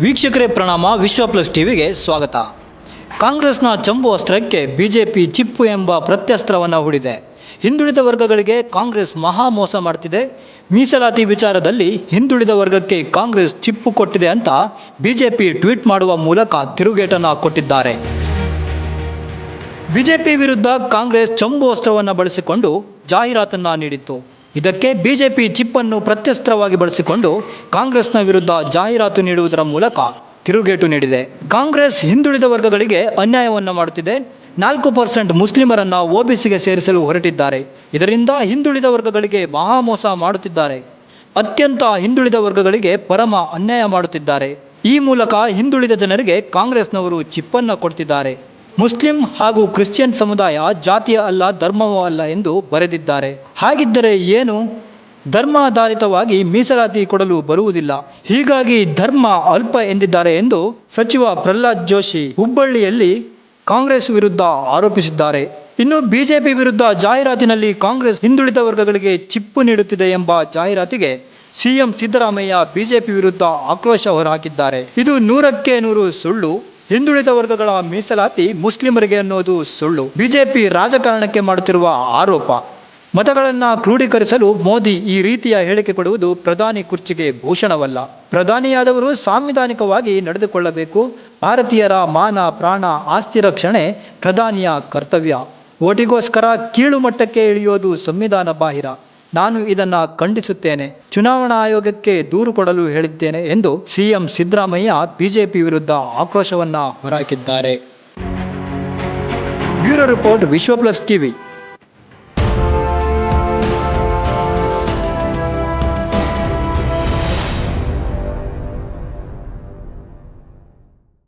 ವೀಕ್ಷಕರೇ, ಪ್ರಣಾಮ. ವಿಶ್ವ ಪ್ಲಸ್ ಟಿವಿಗೆ ಸ್ವಾಗತ. ಕಾಂಗ್ರೆಸ್ನ ಚಂಬು ಅಸ್ತ್ರಕ್ಕೆ ಬಿಜೆಪಿ ಚಿಪ್ಪು ಎಂಬ ಪ್ರತ್ಯಸ್ತ್ರವನ್ನು ಹೂಡಿದೆ. ಹಿಂದುಳಿದ ವರ್ಗಗಳಿಗೆ ಕಾಂಗ್ರೆಸ್ ಮಹಾ ಮೋಸ ಮಾಡ್ತಿದೆ. ಮೀಸಲಾತಿ ವಿಚಾರದಲ್ಲಿ ಹಿಂದುಳಿದ ವರ್ಗಕ್ಕೆ ಕಾಂಗ್ರೆಸ್ ಚಿಪ್ಪು ಕೊಟ್ಟಿದೆ ಅಂತ ಬಿಜೆಪಿ ಟ್ವೀಟ್ ಮಾಡುವ ಮೂಲಕ ತಿರುಗೇಟನ್ನು ಕೊಟ್ಟಿದ್ದಾರೆ. ಬಿಜೆಪಿ ವಿರುದ್ಧ ಕಾಂಗ್ರೆಸ್ ಚಂಬು ಅಸ್ತ್ರವನ್ನು ಬಳಸಿಕೊಂಡು ಜಾಹೀರಾತನ್ನ ನೀಡಿತ್ತು. ಇದಕ್ಕೆ ಬಿಜೆಪಿ ಚಿಪ್ಪನ್ನು ಪ್ರತ್ಯಸ್ತ್ರವಾಗಿ ಬಳಸಿಕೊಂಡು ಕಾಂಗ್ರೆಸ್ನ ವಿರುದ್ಧ ಜಾಹೀರಾತು ನೀಡುವುದರ ಮೂಲಕ ತಿರುಗೇಟು ನೀಡಿದೆ. ಕಾಂಗ್ರೆಸ್ ಹಿಂದುಳಿದ ವರ್ಗಗಳಿಗೆ ಅನ್ಯಾಯವನ್ನು ಮಾಡುತ್ತಿದೆ. ನಾಲ್ಕು ಪರ್ಸೆಂಟ್ ಮುಸ್ಲಿಮರನ್ನ ಒಬಿಸಿಗೆ ಸೇರಿಸಲು ಹೊರಟಿದ್ದಾರೆ. ಇದರಿಂದ ಹಿಂದುಳಿದ ವರ್ಗಗಳಿಗೆ ಮಹಾಮೋಸ ಮಾಡುತ್ತಿದ್ದಾರೆ. ಅತ್ಯಂತ ಹಿಂದುಳಿದ ವರ್ಗಗಳಿಗೆ ಪರಮ ಅನ್ಯಾಯ ಮಾಡುತ್ತಿದ್ದಾರೆ. ಈ ಮೂಲಕ ಹಿಂದುಳಿದ ಜನರಿಗೆ ಕಾಂಗ್ರೆಸ್ನವರು ಚಿಪ್ಪನ್ನು ಕೊಡ್ತಿದ್ದಾರೆ. ಮುಸ್ಲಿಂ ಹಾಗೂ ಕ್ರಿಶ್ಚಿಯನ್ ಸಮುದಾಯ ಜಾತಿಯ ಅಲ್ಲ, ಧರ್ಮವೂ ಅಲ್ಲ ಎಂದು ಬರೆದಿದ್ದಾರೆ. ಹಾಗಿದ್ದರೆ ಏನು? ಧರ್ಮಾಧಾರಿತವಾಗಿ ಮೀಸಲಾತಿ ಕೊಡಲು ಬರುವುದಿಲ್ಲ. ಹೀಗಾಗಿ ಧರ್ಮ ಅಲ್ಪ ಎಂದಿದ್ದಾರೆ ಎಂದು ಸಚಿವ ಪ್ರಹ್ಲಾದ್ ಜೋಶಿ ಹುಬ್ಬಳ್ಳಿಯಲ್ಲಿ ಕಾಂಗ್ರೆಸ್ ವಿರುದ್ಧ ಆರೋಪಿಸಿದ್ದಾರೆ. ಇನ್ನು ಬಿಜೆಪಿ ವಿರುದ್ಧ ಜಾಹೀರಾತಿನಲ್ಲಿ ಕಾಂಗ್ರೆಸ್ ಹಿಂದುಳಿದ ವರ್ಗಗಳಿಗೆ ಚಿಪ್ಪು ನೀಡುತ್ತಿದೆ ಎಂಬ ಜಾಹೀರಾತಿಗೆ ಸಿಎಂ ಸಿದ್ದರಾಮಯ್ಯ ಬಿಜೆಪಿ ವಿರುದ್ಧ ಆಕ್ರೋಶ ಹೊರಹಾಕಿದ್ದಾರೆ. ಇದು ನೂರಕ್ಕೆ ನೂರು ಸುಳ್ಳು. ಹಿಂದುಳಿದ ವರ್ಗಗಳ ಮೀಸಲಾತಿ ಮುಸ್ಲಿಮರಿಗೆ ಅನ್ನೋದು ಸುಳ್ಳು. ಬಿಜೆಪಿ ರಾಜಕಾರಣಕ್ಕೆ ಮಾಡುತ್ತಿರುವ ಆರೋಪ. ಮತಗಳನ್ನ ಕ್ರೋಢೀಕರಿಸಲು ಮೋದಿ ಈ ರೀತಿಯ ಹೇಳಿಕೆ ಕೊಡುವುದು ಪ್ರಧಾನಿ ಕುರ್ಚಿಗೆ ಭೂಷಣವಲ್ಲ. ಪ್ರಧಾನಿಯಾದವರು ಸಾಂವಿಧಾನಿಕವಾಗಿ ನಡೆದುಕೊಳ್ಳಬೇಕು. ಭಾರತೀಯರ ಮಾನ, ಪ್ರಾಣ, ಆಸ್ತಿ ರಕ್ಷಣೆ ಪ್ರಧಾನಿಯ ಕರ್ತವ್ಯ. ಓಟಿಗೋಸ್ಕರ ಕೀಳು ಮಟ್ಟಕ್ಕೆ ಇಳಿಯೋದು ಸಂವಿಧಾನ ಬಾಹಿರ. ನಾನು ಇದನ್ನು ಖಂಡಿಸುತ್ತೇನೆ. ಚುನಾವಣಾ ಆಯೋಗಕ್ಕೆ ದೂರು ಕೊಡಲು ಹೇಳಿದ್ದೇನೆ ಎಂದು ಸಿಎಂ ಸಿದ್ದರಾಮಯ್ಯ ಬಿಜೆಪಿ ವಿರುದ್ಧ ಆಕ್ರೋಶವನ್ನ ಹೊರಹಾಕಿದ್ದಾರೆ. Bureau report Vishwa plus TV.